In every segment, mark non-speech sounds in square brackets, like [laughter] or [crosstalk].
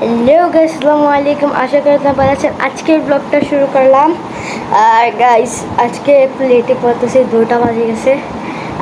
Hello guys আসসালামু আলাইকুম আশা করি আপনারা ভালো আছেন। আজকের ব্লগটা শুরু করলাম। আর গাইস আজকে একটু লেটে পড়তেছে, দুটা বাজে গেছে।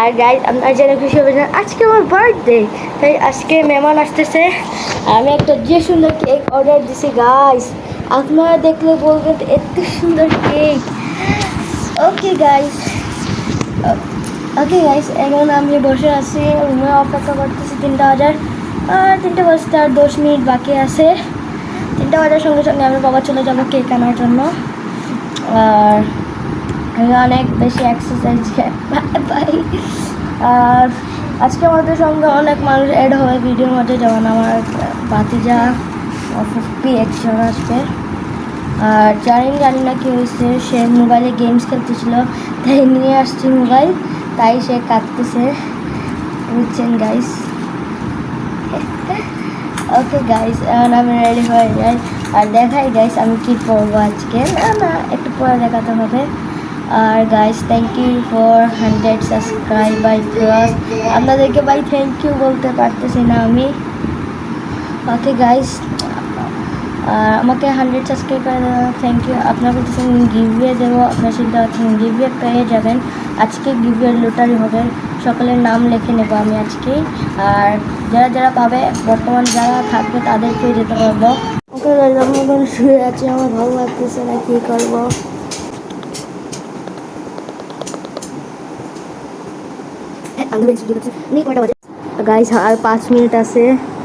আর গাইস আপনারা জেনে খুশি হবেন আজকে আমার বার্থডে তাই আজকে মেহমান আসতেছে। আমি একটা যে সুন্দর কেক অর্ডার দিছি গাইস আপনারা দেখলে বলবেন এত সুন্দর cake okay guys okay guys এখন আমি বসে আছি, রুমে অপেক্ষা করতেছি তিনটা আর তিনটা বাজতে আর দশ মিনিট বাকি আছে। তিনটা বাজার সঙ্গে সঙ্গে আমি বাবা চলে যাব কেক আনার জন্য। আর আমি অনেক বেশি এক্সারসাইজ পাই আর আজকে আমাদের সঙ্গে অনেক মানুষ অ্যাড হবে ভিডিওর মধ্যে যেমন আমার বাতিজা ফুপি একজন আসবে। আর জানি জানি না কি হয়েছে, সে মোবাইলে গেমস খেলতেছিল, তাই নিয়ে আসছে মোবাইল তাই সে কাঁদতেছে। বুঝছেন গাইস ওকে গাইস এখন আমি রেডি হয়ে যাই। আর দেখাই গাইস আমি কি পরবো আজকে? না না, একটু পরে দেখাতে হবে। আর guys thank you for hundred subscribe by cross আপনাদেরকে বাই থ্যাংক ইউ বলতে পারতেছি না আমি। ওকে গাইস আর আমাকে হান্ড্রেড সাবস্ক্রাইব করে থ্যাংক ইউ আপনার বলতেছেন গিভওয়ে দেবো আপনার করছেন গিভওয়ে পেয়ে যাবেন। আজকে গিভওয়ে লটারি হবে। সকলের নাম লিখে নেব আমি আজকেই আর যারা যারা পাবে বর্তমান যারা থাকবে তাদেরকে যেতে পারব। ওকে শুয়ে আছি। আমার ভালো লাগতেছে না কী করব? গাইস আর পাঁচ মিনিট আছে।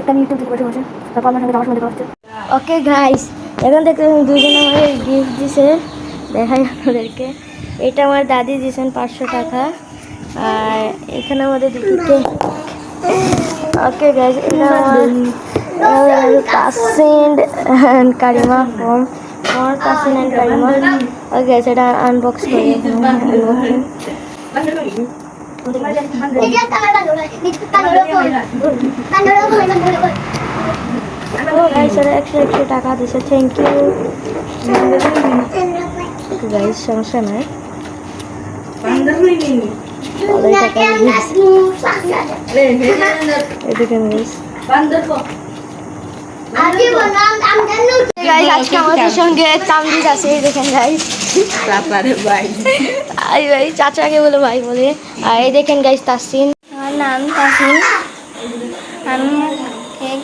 একটা ইউটিউব থেকে বসে বসে তারপর আমার সঙ্গে আমার সঙ্গে দেখা হচ্ছে। ওকে গাইস এখন দেখতে দুজন আমাকে গিফট দিছে দেখাই আপনাদেরকে। এটা আমার দাদি দিয়েছেন পাঁচশো টাকা আর এখানে আমাদের দুটোকে ওকে গাইস এটা আমার অ্যান্ড কারিমা ফ্রম আমার কাসিন অ্যান্ড কারিমা ওকে সেটা আনবক্স করি আনবক্সিং গাইস ওরা একশো একশো টাকা দিছে। থ্যাংক ইউ গাইস সমস্যা নাই। ভালোই টাকা দিয়েছে এদিকে গাইস গাইস আজকে আমাদের সঙ্গে তামরিজ আছে দেখেন গাইস তারপরে ভাই। আই ভাই চাচাকে বলে ভাই বলে। আর এই দেখেন গাইস তাসিন। আমার নাম তাসিন। আমি কেক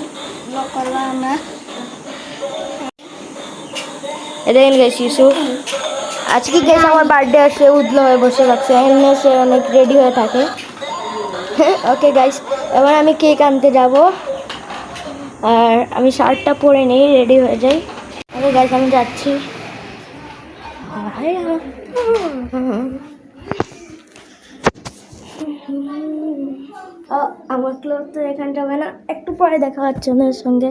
আমরা। দেখেন গাইস ইউসুফ। আজকে গাইস আমার বার্থডে আছে উদলো হয়ে বসে থাকছে। এমনি সে অনেক রেডি হয়ে থাকে। [laughs] ওকে গাইস এবার আমি কেক আনতে যাব। আর আমি শার্টটা পরে নেই রেডি হয়ে যাই। ওকে গাইস আমি যাচ্ছি। আমার ক্লোথ তো এখানটা হবে না। একটু পরে দেখা হচ্ছে ওদের সঙ্গে।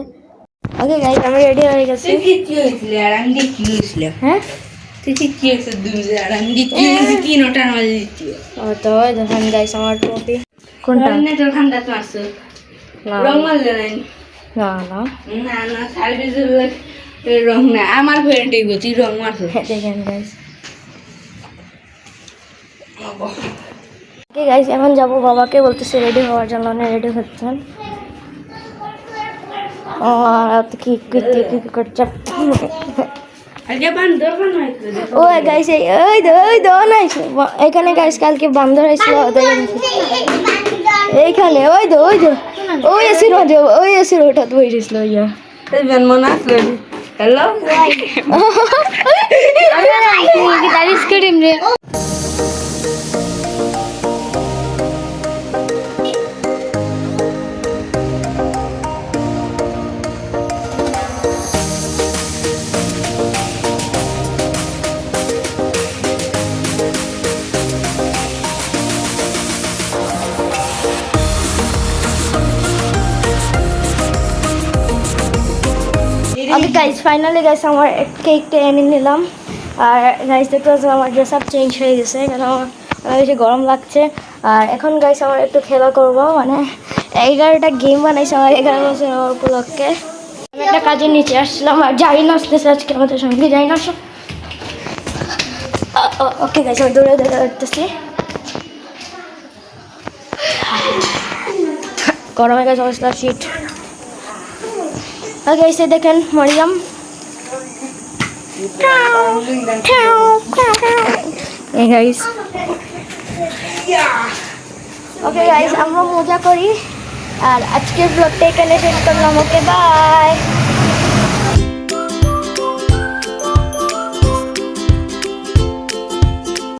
ওকে গাইস আমি রেডি হয়ে গেছি। আর হ্যাঁ? আর তো দেখেন গাইস আমার টপি। কোনটা? রং মারলে না। না না না সার্ভিস রং না। আমার ফ্রেন্ডই গতি রং মারছো হ্যাঁ, দেখেন গাইস ওকে গাইস এখন যাব বাবাকে বলতেছে রেডি হওয়ার জন্য রেডি হচ্ছেন? ও কি কি কি কি করছে ও গাইস ওই দো ওই দো নাই এখানে গাইস কালকে বান্দর হয়েছিল দেখেন এইখানে ওই দো ওই দো। ওই এসির মধ্যে ওই এসির হঠাৎ গেছিল ইয়া। এই বেন মনে আসলো হ্যালো তারিস করিম রে। ওকে গাইস ফাইনালি গাইস আমার কেকটা এনে নিলাম। আর গাইস দেখতে পাচ্ছেন আমার ড্রেস আপ চেঞ্জ হয়ে গেছে, কেন? আমার বেশি গরম লাগছে। আর এখন গাইস আমার একটু খেলা করব মানে এগারোটা গেম বানাইছে আমার এগারো বছর আমার উপলক্ষে। আমি একটা কাজের নিচে আসছিলাম, আর যাই না আসতেছে আজকে আমাদের সঙ্গে, যাই না ওকে গাইস আমি দৌড়ে দৌড়ে উঠতেছি। গরমে গেছে অবস্থা শীত ওকে এসে দেখেন মরিয়াম ওকে গাইস আমরা মজা করি আর আজকের ব্লগটা এখানে শেষ করলাম ওকে বাই